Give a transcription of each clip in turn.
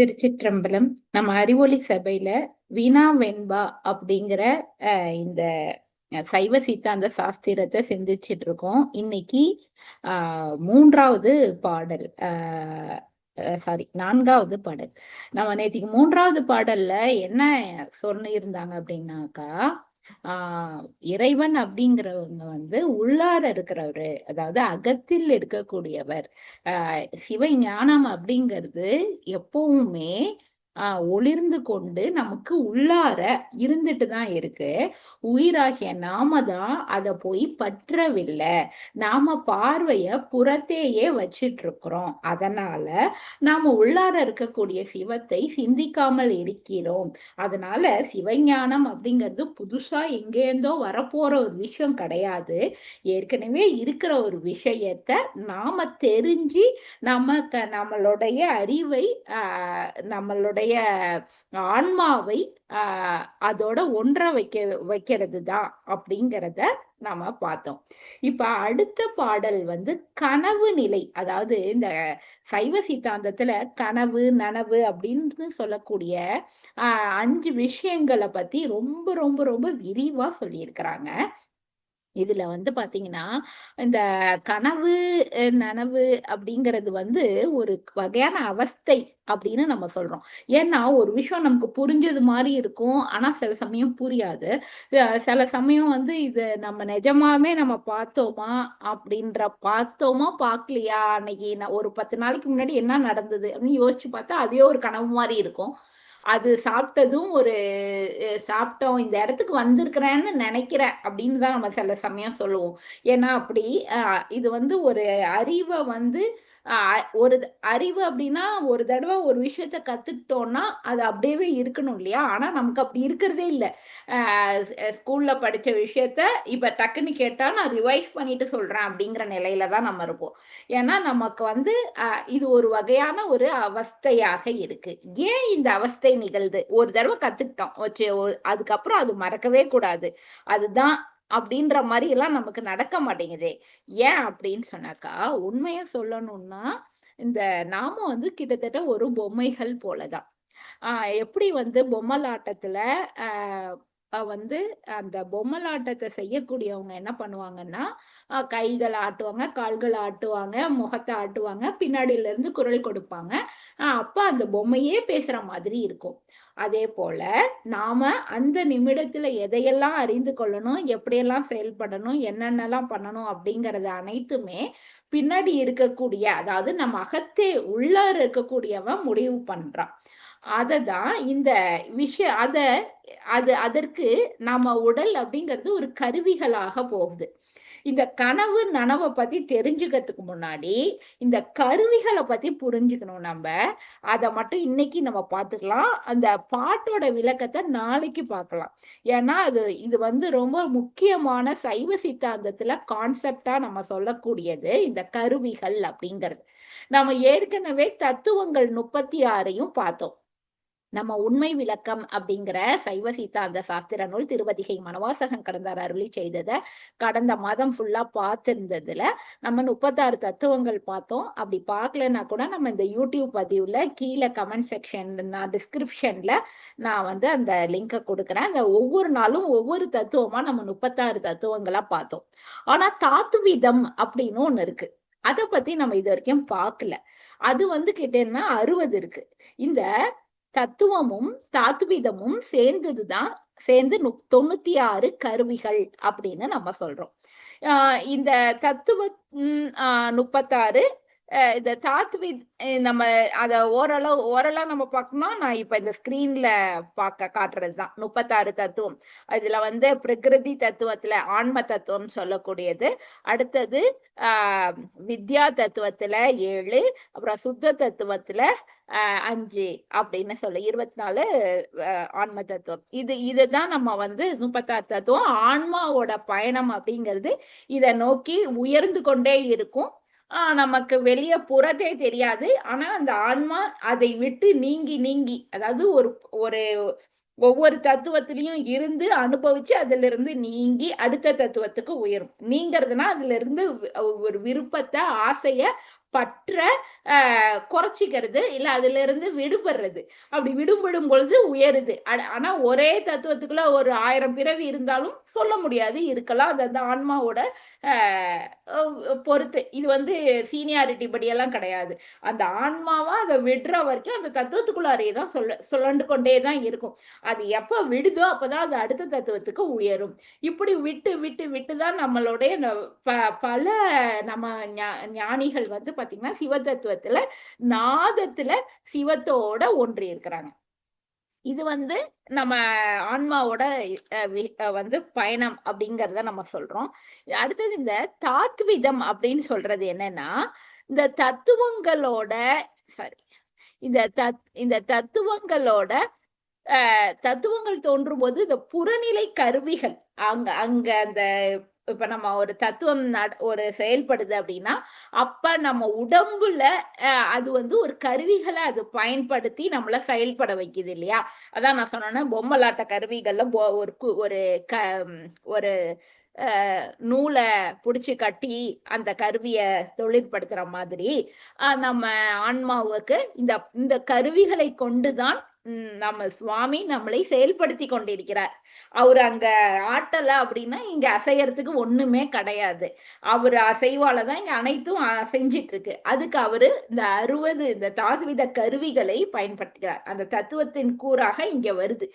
திருச்சிற்றம்பலம் நம்ம அறிவொளி சபையில வீணா வெண்பா அப்படிங்கிற அஹ், இந்த சைவ சித்தாந்த சாஸ்திரத்தை சிந்திச்சிட்டு இருக்கோம். இன்னைக்கு ஆஹ் மூன்றாவது பாடல் சாரி நான்காவது பாடல். நம்ம நேத்திக்கு மூன்றாவது பாடல்ல என்ன சொல்லியிருந்தாங்க அப்படின்னாக்கா ஆஹ் இறைவன் அப்படிங்கிறவங்க வந்து உள்ளார இருக்கிறவரு அதாவது அகத்தில் இருக்கக்கூடியவர். ஆஹ் சிவ ஞானம் அப்படிங்கிறது எப்பவுமே ஆஹ் ஒளிர்ந்து கொண்டு நமக்கு உள்ளார இருந்துட்டு தான் இருக்கு. உயிராகிய நாம தான் அதை போய் பற்றவில்லை. நாம பார்வைய புறத்தேயே வச்சிட்டு இருக்கிறோம் அதனால நாம உள்ளார இருக்கக்கூடிய சிவத்தை சிந்திக்காமல் இருக்கிறோம். அதனால சிவஞானம் அப்படிங்கிறது புதுசா எங்கேருந்தோ வரப்போற ஒரு விஷயம் கிடையாது. ஏற்கனவே இருக்கிற ஒரு விஷயத்த நாம தெரிஞ்சு நமக்கு நம்மளுடைய அறிவை ஆஹ் நம்மளுடைய ஆன்மாவை ஆஹ் அதோட ஒன்ற வைக்க வைக்கிறது தான் அப்படிங்கிறத நாம பார்த்தோம். இப்ப அடுத்த பாடல் வந்து கனவு நிலை. அதாவது இந்த சைவ சித்தாந்தத்துல கனவு நனவு அப்படின்னு சொல்லக்கூடிய ஆஹ் அஞ்சு விஷயங்களை பத்தி ரொம்ப ரொம்ப ரொம்ப விரிவா சொல்லியிருக்கிறாங்க. இதுல வந்து பாத்தீங்கன்னா இந்த கனவு நனவு அப்படிங்கிறது வந்து ஒரு வகையான அவஸ்தை அப்படின்னு நம்ம சொல்றோம். ஏன்னா ஒரு விஷயம் நமக்கு புரிஞ்சது மாதிரி இருக்கும். ஆனா சில சமயம் புரியாது. சில சமயம் வந்து இது நம்ம நிஜமாவே நம்ம பார்த்தோமா அப்படின்ற பார்த்தோமா பார்க்கலையா அன்னைக்கு? ஒரு பத்து நாளைக்கு முன்னாடி என்ன நடந்தது அப்படின்னு யோசிச்சு பார்த்தா அதே ஒரு கனவு மாதிரி இருக்கும். அது சாப்பிட்டதும் ஒரு சாப்பிட்டோம் இந்த இடத்துக்கு வந்திருக்கிறேன்னு நினைக்கிறேன் அப்படின்னு தான் நம்ம சில சமயம் சொல்லுவோம். ஏன்னா அப்படி இது வந்து ஒரு அறிவை வந்து ஒரு அறிவு அப்படின்னா ஒரு தடவை ஒரு விஷயத்த கத்துக்கிட்டோம்னா அது அப்படியே இருக்கணும் இல்லையா? ஆனா நமக்கு அப்படி இருக்கிறதே இல்லை. ஸ்கூல்ல படிச்ச விஷயத்த இப்ப டக்குன்னு கேட்டா நான் ரிவைஸ் பண்ணிட்டு சொல்றேன் அப்படிங்கிற நிலையில தான் நம்ம இருப்போம். ஏன்னா நமக்கு வந்து இது ஒரு வகையான ஒரு அவஸ்தையாக இருக்கு. ஏன் இந்த அவஸ்தை நிகழ்து? ஒரு தடவை கத்துக்கிட்டோம். அதுக்கப்புறம் அது மறக்கவே கூடாது. அதுதான் அப்படின்ற மாதிரி எல்லாம் நமக்கு நடக்க மாட்டேங்குதே. ஏன் அப்படின்னு சொன்னாக்கா உண்மைய சொல்லணும்னா இந்த நாம வந்து கிட்டத்தட்ட ஒரு பொம்மைகள் போலதான். ஆஹ் எப்படி வந்து பொம்மலாட்டத்துல ஆஹ் வந்து அந்த பொம்மலாட்டத்தை செய்யக்கூடியவங்க என்ன பண்ணுவாங்கன்னா கைகள் கைகளை ஆட்டுவாங்க கால்களை ஆட்டுவாங்க முகத்தை ஆட்டுவாங்க பின்னாடியில இருந்து குரல் கொடுப்பாங்க. அப்ப அந்த பொம்மையே பேசுற மாதிரி இருக்கும். அதே போல நாம அந்த நிமிடத்துல எதையெல்லாம் அறிந்து கொள்ளணும் எப்படியெல்லாம் செயல்படணும் என்னென்னலாம் பண்ணணும் அப்படிங்கறது அனைத்துமே பின்னாடி இருக்கக்கூடிய அதாவது நம்ம அகத்தே உள்ள இருக்கக்கூடியவன் முடிவு பண்றான். அததான் இந்த விஷய அத அது அதற்கு நம்ம உடல் அப்படிங்கிறது ஒரு கருவிகளாக போகுது. இந்த கனவு நனவை பத்தி தெரிஞ்சுக்கிறதுக்கு முன்னாடி இந்த கருவிகளை பத்தி புரிஞ்சுக்கணும் நம்ம. அதை மட்டும் இன்னைக்கு நம்ம பார்த்துக்கலாம். அந்த பாட்டோட விளக்கத்தை நாளைக்கு பார்க்கலாம். ஏன்னா அது இது வந்து ரொம்ப முக்கியமான சைவ சித்தாந்தத்துல கான்செப்டா நம்ம சொல்லக்கூடியது இந்த கருவிகள் அப்படிங்கிறது. நம்ம ஏற்கனவே தத்துவங்கள் முப்பத்தி ஆறையும் பார்த்தோம். நம்ம உண்மை விளக்கம் அப்படிங்கிற சைவ சித்தாந்த சாஸ்திர நூல் திருவதிகை மனவாசகம் கடந்தார் அருளி செய்ததை கடந்த மாதம் ஃபுல்லா பார்த்திருந்ததுல நம்ம முப்பத்தாறு தத்துவங்கள் பார்த்தோம். அப்படி பார்க்கலன்னா கூட நம்ம இந்த யூடியூப் பதிவுல கீழே கமெண்ட் செக்ஷன் நான் டிஸ்கிரிப்ஷன்ல நான் வந்து அந்த லிங்கை கொடுக்குறேன். அந்த ஒவ்வொரு நாளும் ஒவ்வொரு தத்துவமா நம்ம முப்பத்தாறு தத்துவங்களா பார்த்தோம். ஆனா தாத்துவிதம் அப்படின்னு ஒண்ணு இருக்கு. அதை பத்தி நம்ம இது வரைக்கும் பார்க்கல. அது வந்து கேட்டேன்னா அறுபது இருக்கு. இந்த தத்துவமும் தாத்துவிதமும் சேர்ந்ததுதான் சேர்ந்து தொண்ணூத்தி ஆறு கருவிகள் அப்படின்னு நம்ம சொல்றோம். ஆஹ் இந்த தத்துவ ஆஹ் முப்பத்தாறு இந்த தாத்வித் நம்ம அத ஓரளவு ஓரளா நம்ம பார்க்கணும் நான் இப்ப இந்த ஸ்கிரீன்ல பார்க்க காட்டுறதுதான் முப்பத்தாறு தத்துவம். இதுல வந்து பிரகிருதி தத்துவத்துல ஆன்ம தத்துவம் சொல்லக்கூடியது. அடுத்தது ஆஹ் வித்யா தத்துவத்துல ஏழு அப்புறம் சுத்த தத்துவத்துல ஆஹ் அஞ்சு அப்படின்னு சொல்ல இருபத்தி நாலு ஆன்ம தத்துவம். இது இதுதான் நம்ம வந்து முப்பத்தாறு தத்துவம். ஆன்மாவோட பயணம் அப்படிங்கிறது இதை நோக்கி உயர்ந்து கொண்டே இருக்கும். ஆஹ் நமக்கு வெளிய புறத்தே தெரியாது. ஆனா அந்த ஆன்மா அதை விட்டு நீங்கி நீங்கி அதாவது ஒரு ஒரு ஒவ்வொரு தத்துவத்திலையும் இருந்து அனுபவிச்சு அதுல இருந்து நீங்கி அடுத்த தத்துவத்துக்கு உயரும். நீங்கிறதுனா அதுல இருந்து ஒரு விருப்பத்தை ஆசைய பற்ற குறைச்சிக்கிறது இல்ல அதுல இருந்து விடுபடுறது. அப்படி விடுபடும் பொழுது உயருது. ஆனா ஒரே தத்துவத்துக்குள்ள ஒரு ஆயிரம் பிறவி இருந்தாலும் சொல்ல முடியாது. இருக்கலாம். அது அந்த ஆன்மாவோட பொறுத்து. இது வந்து சீனியாரிட்டி படியெல்லாம் கிடையாது. அந்த ஆன்மாவா அதை விடுற வரைக்கும் அந்த தத்துவத்துக்குள்ளாரையே தான் சொல்ல சொல்லண்டு கொண்டே தான் இருக்கும். அது எப்ப விடுதோ அப்பதான் அது அடுத்த தத்துவத்துக்கு உயரும். இப்படி விட்டு விட்டு விட்டு தான் நம்மளுடைய பல நம்ம ஞானிகள் வந்து பாத்தீங்கன்னா சிவ தத்துவத்துல நாதத்துல சிவத்தோட ஒன்றி இருக்கிறாங்க. இது வந்து நம்ம ஆன்மாவோட வந்து பயணம் அப்படிங்கறத நம்ம சொல்றோம். அடுத்தது இந்த தாத்விதம் அப்படின்னு சொல்றது என்னன்னா இந்த தத்துவங்களோட சாரி இந்த தத் இந்த தத்துவங்களோட தத்துவங்கள் தோன்றும் போது இந்த புறநிலை கருவிகள் அங்க அங்க அந்த இப்ப நம்ம ஒரு தத்துவம் ஒரு செயல்படுது அப்படின்னா அப்ப நம்ம உடம்புல அது வந்து ஒரு கருவிகளை அது பயன்படுத்தி நம்மள செயல்பட வைக்குது இல்லையா? அதான் நான் சொன்னேன்னா பொம்மலாட்ட கருவிகள்ல ஒரு ஒரு க ஒரு நூலை புடிச்சு கட்டி அந்த கருவிய தொழிற்படுத்துற மாதிரி நம்ம ஆன்மாவுக்கு இந்த இந்த கருவிகளை கொண்டுதான் நம்ம சுவாமி நம்மளை செயல்படுத்தி கொண்டிருக்கிறார். அவர் அங்க ஆட்டல அப்படின்னா இங்க அசையறதுக்கு ஒண்ணுமே கிடையாது. அவர் அசைவால தான் இங்க அனைத்தும் அசைஞ்சிட்டு இருக்கு. அதுக்கு அவரு இந்த அறுபது இந்த தாதுவித கருவிகளை பயன்படுத்துகிறார். அந்த தத்துவத்தின் கூறாக இங்க வருது.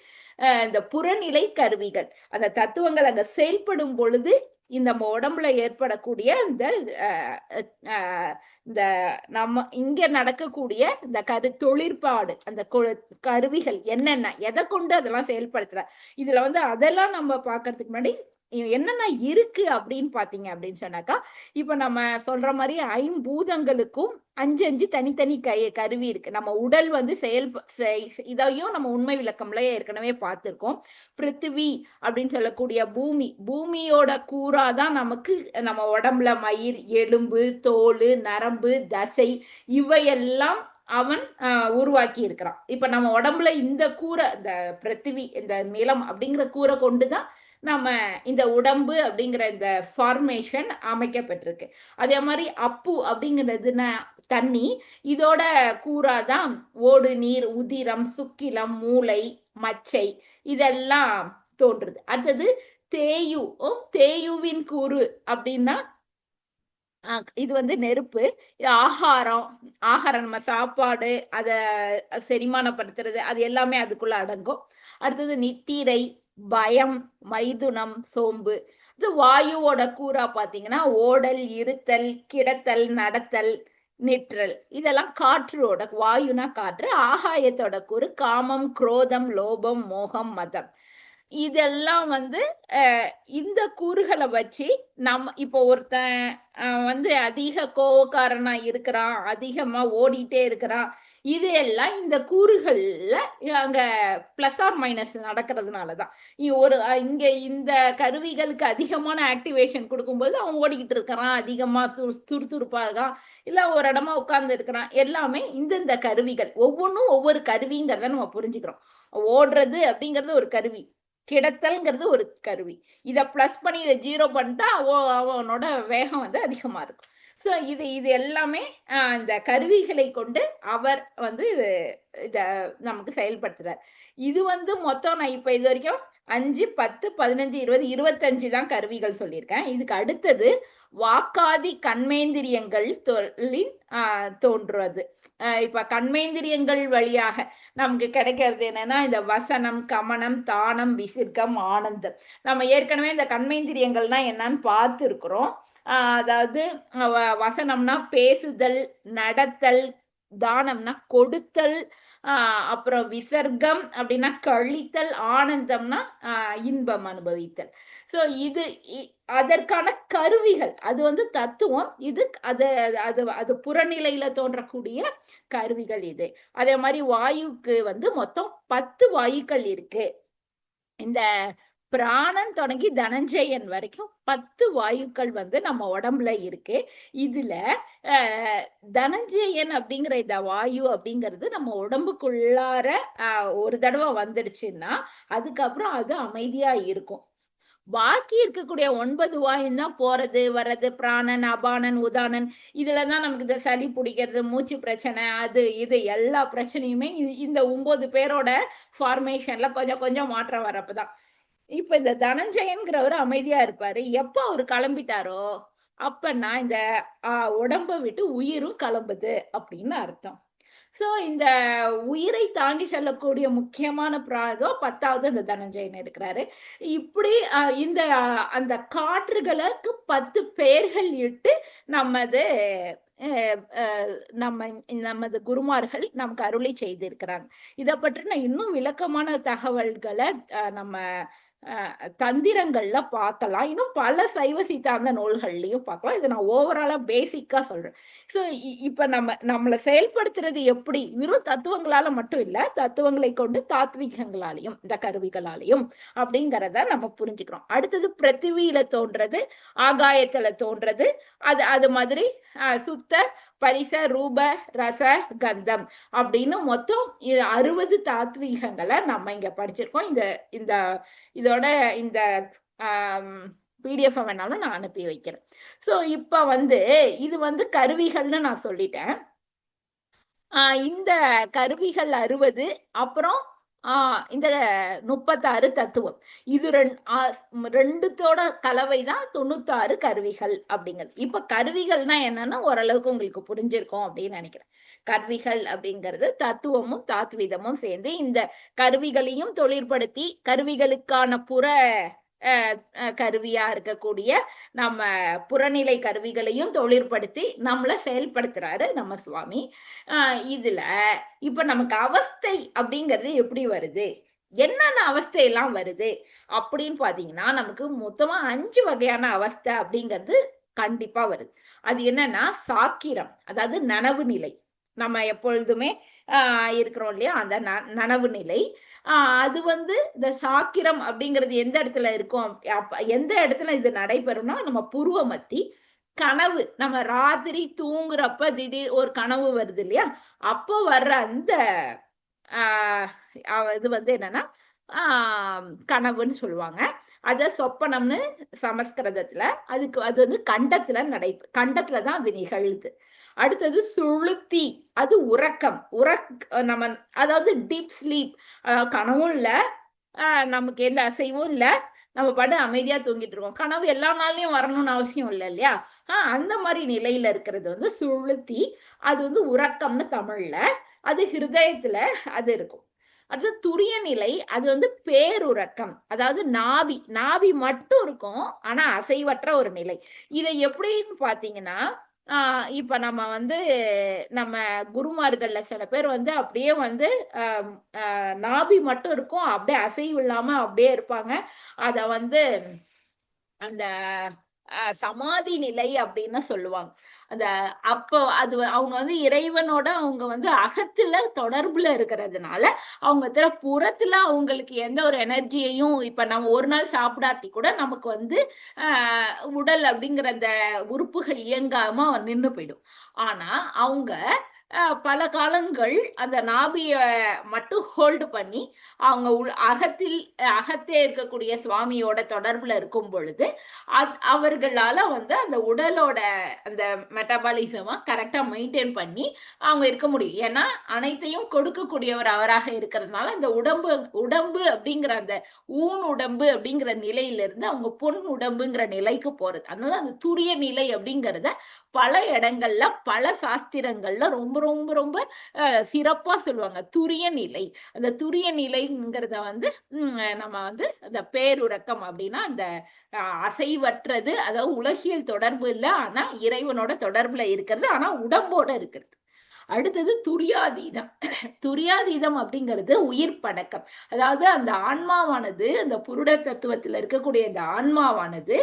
இந்த புறநிலை கருவிகள். அந்த தத்துவங்கள் அங்க செயல்படும் பொழுது இந்த நம்ம உடம்புல ஏற்படக்கூடிய இந்த இந்த நம்ம இங்க நடக்கக்கூடிய இந்த கரு தொழிற்பாடு அந்த கருவிகள் என்னென்ன எதை கொண்டு அதெல்லாம் செயல்படுத்துற இதுல வந்து அதெல்லாம் நம்ம பாக்குறதுக்கு முன்னாடி என்னென்ன இருக்கு அப்படின்னு பாத்தீங்க அப்படின்னு சொன்னாக்கா இப்ப நம்ம சொல்ற மாதிரி ஐம்பூதங்களுக்கும் அஞ்சு அஞ்சு தனித்தனி கை கருவி இருக்கு. நம்ம உடல் வந்து செயல் இதையும் நம்ம உண்மை விளக்கம்ல ஏற்கனவே பார்த்திருக்கோம். பிருத்திவி அப்படின்னு சொல்லக்கூடிய பூமி பூமியோட கூறாதான் நமக்கு நம்ம உடம்புல மயிர் எலும்பு தோல் நரம்பு தசை இவையெல்லாம் அவன் உருவாக்கி இருக்கிறான். இப்ப நம்ம உடம்புல இந்த கூரை இந்த பிருத்திவி இந்த நிலம் அப்படிங்கிற கூரை கொண்டுதான் நம்ம இந்த உடம்பு அப்படிங்கிற இந்த ஃபார்மேஷன் அமைக்கப்பட்டிருக்கு. அதே மாதிரி அப்பு அப்படிங்கிறதுனா தண்ணி இதோட கூறாதான் ஓடு நீர் உதிரம் சுக்கிலம் மூளை மச்சை இதெல்லாம் தோன்றுது. அடுத்தது தேயு. தேயுவின் கூறு அப்படின்னா இது வந்து நெருப்பு. ஆகாரம். ஆகாரம் நம்ம சாப்பாடு அதை செரிமானப்படுத்துறது அது எல்லாமே அதுக்குள்ள அடங்கும். அடுத்தது நித்திரை பயம் மைதுனம் சோம்பு. இது வாயுவோட கூறா பாத்தீங்கன்னா ஓடல் இருத்தல் கிடத்தல் நடத்தல் நிற்றல். இதெல்லாம் காற்றோட வாயுனா காற்று ஆகாயத்தோட கூறு காமம் குரோதம் லோபம் மோகம் மதம். இதெல்லாம் வந்து இந்த கூறுகளை வச்சு நம்ம இப்போ ஒருத்தன் வந்து அதிக கோவக்காரனா இருக்கிறான் அதிகமா ஓடிட்டே இருக்கிறான் இது எல்லாம் இந்த கூறுகள்ல அங்க பிளஸ் ஆர் மைனஸ் நடக்கிறதுனாலதான். ஒரு இங்க இந்த கருவிகளுக்கு அதிகமான ஆக்டிவேஷன் கொடுக்கும்போது அவன் ஓடிக்கிட்டு இருக்கிறான் அதிகமா துருதுருப்பா இருக்கான் இல்ல ஒரு இடமா உட்கார்ந்து இருக்கிறான். எல்லாமே இந்தந்த கருவிகள் ஒவ்வொன்றும் ஒவ்வொரு கருவிங்கிறத நம்ம புரிஞ்சுக்கிறோம். ஓடுறது அப்படிங்கிறது ஒரு கருவி கிடத்தல்ங்கிறது ஒரு கருவி. இதை பிளஸ் பண்ணி இதை ஜீரோ பண்ணிட்டா அவனோட வேகம் வந்து அதிகமா இருக்கும். ஸோ இது இது எல்லாமே இந்த கருவிகளை கொண்டு அவர் வந்து இத நமக்கு செயல்படுத்துறார். இது வந்து மொத்தம் நான் இப்ப இது வரைக்கும் அஞ்சு பத்து பதினஞ்சு இருபது இருபத்தஞ்சு தான் கருவிகள் சொல்லியிருக்கேன். இதுக்கு அடுத்தது வாக்காதி கண்மேந்திரியங்கள் தொழில் தோன்றுவது. இப்ப கண்மேந்திரியங்கள் வழியாக நமக்கு கிடைக்கிறது என்னன்னா இந்த வசனம் கமனம் தானம் விசிர்க்கம் ஆனந்தம். நம்ம ஏற்கனவே இந்த கண்மேந்திரியங்கள்னா என்னன்னு பார்த்துருக்குறோம். அதாவது வசனம்னா பேசுதல் நடத்தல் தானம்னா கொடுத்தல் ஆஹ் அப்புறம் விசர்க்கம் அப்படின்னா கழித்தல் ஆனந்தம்னா இன்பம் அனுபவித்தல். சோ இது அதற்கான கருவிகள். அது வந்து தத்துவம். இது அது அது அது புறநிலையில தோன்றக்கூடிய கருவிகள் இது. அதே மாதிரி வாயுக்கு வந்து மொத்தம் பத்து வாயுக்கள் இருக்கு. இந்த பிராணன் தொடங்கி தனஞ்சயன் வரைக்கும் பத்து வாயுக்கள் வந்து நம்ம உடம்புல இருக்கு. இதுல தனஞ்சயன் அப்படிங்கிற இந்த வாயு அப்படிங்கிறது நம்ம உடம்புக்குள்ளார ஒரு தடவை வந்துடுச்சுன்னா அதுக்கப்புறம் அது அமைதியா இருக்கும். பாக்கி இருக்கக்கூடிய ஒன்பது வாயும் தான் போறது வர்றது பிராணன் அபானன் உதானன் இதுலதான் நமக்கு இந்த சளி பிடிக்கிறது மூச்சு பிரச்சனை அது இது எல்லா பிரச்சனையுமே இந்த ஒன்பது பேரோட ஃபார்மேஷன்ல கொஞ்சம் கொஞ்சம் மாற்றம் வரப்பதான் இப்ப இந்த தனஞ்சயன்கிறவர் அமைதியா இருப்பாரு. எப்ப அவர் கிளம்பிட்டாரோ அப்பன்னா இந்த ஆஹ் உடம்ப விட்டு உயிரும் கிளம்புது அப்படின்னு அர்த்தம். சோ இந்த உயிரை தாண்டி செல்லக்கூடிய முக்கியமான பிராதோ பத்தாவது அந்த தனஞ்சயன் இருக்கிறாரு இப்படி இந்த அந்த காற்றுகளுக்கு பத்து பெயர்கள் இட்டு நமது நம்ம நமது குருமார்கள் நமக்கு அருளை செய்திருக்கிறாங்க. இதை பற்றின இன்னும் விளக்கமான தகவல்களை நம்ம தந்திரங்கள்ல பார்க்கலாம். இன்னும் பல சைவ சித்தாந்த நூல்கள்லயும் பார்க்கலாம். இதை நான் ஓவராலா பேசிக்கா சொல்றேன். சோ இப்ப நம்ம நம்மளை செயல்படுத்துறது எப்படி? வெறும் தத்துவங்களால மட்டும் இல்ல தத்துவங்களை கொண்டு தாத்விகங்களாலையும் இந்த கருவிகளாலையும் அப்படிங்கிறத நம்ம புரிஞ்சுக்கிறோம். அடுத்தது பிருத்திவியில தோன்றது ஆகாயத்துல தோன்றது அது அது மாதிரி சுத்த பரிச ரூப ரச கந்தம் அப்படின்னு மொத்தம் அறுபது தாத்வீகங்களை நம்ம இங்க படிச்சிருக்கோம். இந்த இந்த இதோட இந்த பிடிஎஃப் வேணாலும் நான் அனுப்பி வைக்கிறேன். சோ இப்ப வந்து இது வந்து கருவிகள்னு நான் சொல்லிட்டேன். ஆஹ் இந்த கருவிகள் அறுபது அப்புறம் ஆஹ் இந்த முப்பத்தாறு தத்துவம். இது ரெண்டுத்தோட கலவை தான் தொண்ணூத்தாறு கருவிகள் அப்படிங்கிறது. இப்ப கருவிகள்னா என்னன்னா ஓரளவுக்கு உங்களுக்கு புரிஞ்சிருக்கும் அப்படின்னு நினைக்கிறேன். கருவிகள் அப்படிங்கிறது தத்துவமும் தாத்விதமும் சேர்ந்து இந்த கருவிகளையும் தொழிற்படுத்தி கருவிகளுக்கான புற கருவியா இருக்கக்கூடிய நம்ம புறநிலை கருவிகளையும் தொழிற்படுத்தி நம்மள செயல்படுத்துறாரு நம்ம சுவாமி. இதுல இப்ப நமக்கு அவஸ்தை அப்படிங்கிறது எப்படி வருது? என்னென்ன அவஸ்தையெல்லாம் வருது? அப்படின்னு பாத்தீங்கன்னா நமக்கு மொத்தமா அஞ்சு வகையான அவஸ்தை அப்படிங்கிறது கண்டிப்பா வருது. அது என்னன்னா சாக்கிரம் அதாவது நனவு நிலை. நம்ம எப்பொழுதுமே ஆஹ் இருக்கிறோம் இல்லையா? அந்த நனவு நிலை. ஆஹ் அது வந்து இந்த சாக்கிரம் அப்படிங்கிறது எந்த இடத்துல இருக்கும்? எந்த இடத்துல இது நடைபெறும்னா நம்ம புருவ மத்தி கனவு. நம்ம ராத்திரி தூங்குறப்ப திடீர் ஒரு கனவு வருது இல்லையா? அப்போ வர்ற அந்த ஆஹ் இது வந்து என்னன்னா ஆஹ் கனவுன்னு சொல்லுவாங்க. அத சொப்பனம்னு சமஸ்கிருதத்துல அதுக்கு அது வந்து கண்டத்துல நடை கண்டத்துலதான் அது நிகழ்து. அடுத்தது சுளுத்தி. அது உறக்கம். உறக் நம்ம அதாவது டீப் ஸ்லீப் கனவும் இல்ல. நமக்கு எந்த அசைவும் இல்ல. நம்ம பாட்டு அமைதியா தூங்கிட்டு இருக்கோம் கனவு எல்லா நாள்லயும் வரணும்னு அவசியம் இல்லை இல்லையா? ஆஹ் அந்த மாதிரி நிலையில இருக்கிறது வந்து சுளுத்தி. அது வந்து உறக்கம்னு தமிழ்ல. அது ஹிருதயத்துல அது இருக்கும். அது துரிய நிலை. அது வந்து பேருறக்கம். அதாவது நாவி நாவி மட்டும் இருக்கும் ஆனா அசைவற்ற ஒரு நிலை. இதை எப்படின்னு பாத்தீங்கன்னா ஆஹ் இப்ப நம்ம வந்து நம்ம குருமார்கள்ல சில பேர் வந்து அப்படியே வந்து நாபி மட்டும் இருக்கும். அப்படியே அசைவு இல்லாம அப்படியே இருப்பாங்க. அத வந்து அந்த சமாதி நிலை அப்படின்னு சொல்லுவாங்க. அந்த அப்போ அது அவங்க வந்து இறைவனோட அவங்க வந்து அகத்துல தொடர்புல இருக்கிறதுனால அவங்க திற புறத்துல அவங்களுக்கு எந்த ஒரு எனர்ஜியையும் இப்ப நம்ம ஒரு நாள் சாப்பிடாட்டி கூட நமக்கு வந்து ஆஹ் உடல் அப்படிங்கிற அந்த உறுப்புகள் இயங்காம நின்று போயிடும். ஆனா அவங்க பல காலங்கள் அந்த நாபிய மட்டும் ஹோல்டு பண்ணி அவங்க அகத்தில் அகத்தே இருக்கக்கூடிய சுவாமியோட தொடர்புல இருக்கும் பொழுது அவர்களால வந்து அந்த உடலோட அந்த மெட்டபாலிசமா கரெக்டா மெயின்டைன் பண்ணி அவங்க இருக்க முடியும். ஏன்னா அனைத்தையும் கொடுக்கக்கூடியவர் அவராக இருக்கிறதுனால அந்த உடம்பு உடம்பு அப்படிங்கிற அந்த ஊன் உடம்பு அப்படிங்கிற நிலையில இருந்து அவங்க பொன் உடம்புங்கிற நிலைக்கு போறது. அதனால அந்த துரிய நிலை அப்படிங்கிறத பல இடங்கள்ல பல சாஸ்திரங்கள்ல ரொம்ப ரொம்ப ரொம்ப சிறப்பா சொல்லுவாங்க. துரிய நிலை. அந்த துரிய நிலைங்கிறத வந்து நம்ம வந்து அந்த பேருறக்கம் அப்படின்னா அந்த அசைவற்றது. அதாவது உலகியல் தொடர்பு இல்லை. ஆனா இறைவனோட தொடர்புல இருக்கிறது. ஆனா உடம்போட இருக்கிறது. அடுத்தது துரியாதீதம். துரியாதீதம் அப்படிங்கிறது உயிர் படக்கம் அதாவது அந்த ஆன்மாவானது அந்த புருட தத்துவத்துல இருக்கக்கூடிய அந்த ஆன்மாவானது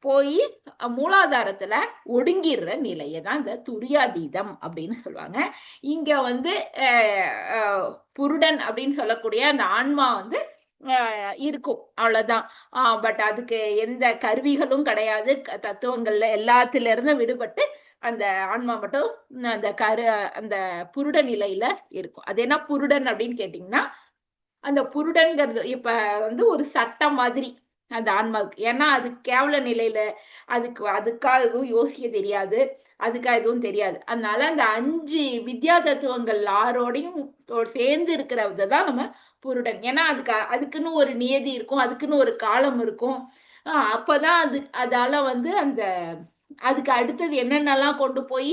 போய் மூலாதாரத்துல ஒடுங்கிடுற நிலையை தான் இந்த துரியாதீதம் அப்படின்னு சொல்லுவாங்க. இங்க வந்து புருடன் அப்படின்னு சொல்லக்கூடிய அந்த ஆன்மா வந்து இருக்கும். அவ்வளவுதான். ஆஹ் பட் அதுக்கு எந்த கருவிகளும் கிடையாது. தத்துவங்கள்ல எல்லாத்துல இருந்து விடுபட்டு அந்த ஆன்மா மட்டும் அந்த கரு அந்த புருட நிலையில இருக்கும். அது என்ன புருடன் அப்படின்னு கேட்டீங்கன்னா அந்த புருடன்கிறது இப்ப வந்து ஒரு சட்டம் மாதிரி அந்த ஆன்மாவுக்கு ஏன்னா அது கேவல நிலையில அதுக்கு அதுக்காக எதுவும் யோசிக்க தெரியாது. அதுக்காக எதுவும் தெரியாது. அதனால அந்த அஞ்சு வித்யா தத்துவங்கள் ஆரோடையும் சேர்ந்து இருக்கிறத தான் நம்ம புருடன். ஏன்னா அதுக்கு அதுக்குன்னு ஒரு நியதி இருக்கும். அதுக்குன்னு ஒரு காலம் இருக்கும். அப்பதான் அது அதால வந்து அந்த அதுக்கு அடுத்தது என்னென்னலாம் கொண்டு போய்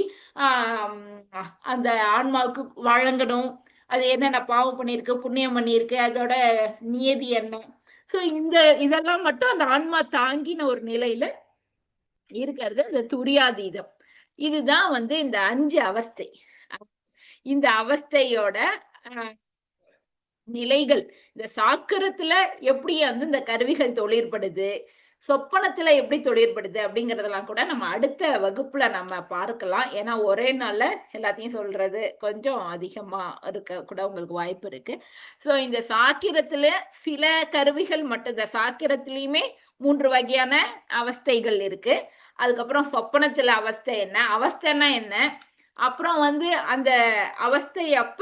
அந்த ஆன்மாவுக்கு வழங்கணும். அது என்னென்ன பாவம் பண்ணியிருக்கு புண்ணியம் பண்ணியிருக்கு அதோட நியதி என்ன? சோ இந்த இதெல்லாம் மட்டும் அந்த ஆன்மா தாங்கின ஒரு நிலையில இருக்கிறது இந்த துரியாதீதம். இதுதான் வந்து இந்த அஞ்சு அவஸ்தை. இந்த அவஸ்தையோட நிலைகள். இந்த சாக்கரத்துல எப்படி வந்து இந்த கருவிகள் தொழிற்படுது? சொப்பனத்துல எப்படி தொழிற்படுது அப்படிங்கறதெல்லாம் கூட நம்ம அடுத்த வகுப்புல நம்ம பார்க்கலாம். ஏன்னா ஒரே நாள்ல எல்லாத்தையும் சொல்றது கொஞ்சம் அதிகமா இருக்க கூட உங்களுக்கு வாய்ப்பு இருக்கு. சோ இந்த சாக்கிரத்துல சில கருவிகள் மட்டும் இந்த சாக்கிரத்திலயுமே மூன்று வகையான அவஸ்தைகள் இருக்கு. அதுக்கப்புறம் சொப்பனத்துல அவஸ்தை என்ன? அவஸ்தைன்னா என்ன? அப்புறம் வந்து அந்த அவஸ்தை அப்ப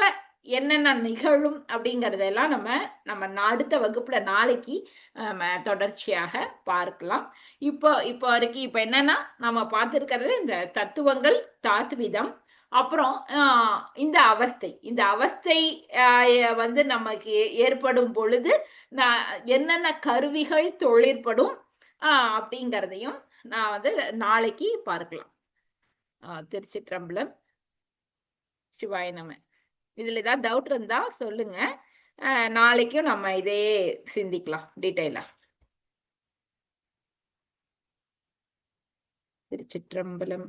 என்னென்ன நிகழும் அப்படிங்கறதெல்லாம் நம்ம நம்ம அடுத்த வகுப்புல நாளைக்கு தொடர்ச்சியாக பார்க்கலாம். இப்போ இப்போ வரைக்கும் இப்ப என்னன்னா நம்ம பார்த்திருக்கிறது இந்த தத்துவங்கள் தாத்விதம் அப்புறம் இந்த அவஸ்தை. இந்த அவஸ்தை வந்து நமக்கு ஏற்படும் பொழுது என்னென்ன கருவிகள் தொழிற்படும் அப்படிங்கிறதையும் நான் வந்து நாளைக்கு பார்க்கலாம். திருச்சிற்றம்பலம். சிவாய நம்ம இதுல ஏதாவது டவுட் இருந்தா சொல்லுங்க. நாளைக்கும் நம்ம இதே சிந்திக்கலாம் டீட்டெயிலா திருச்சிற்றம்பலம்.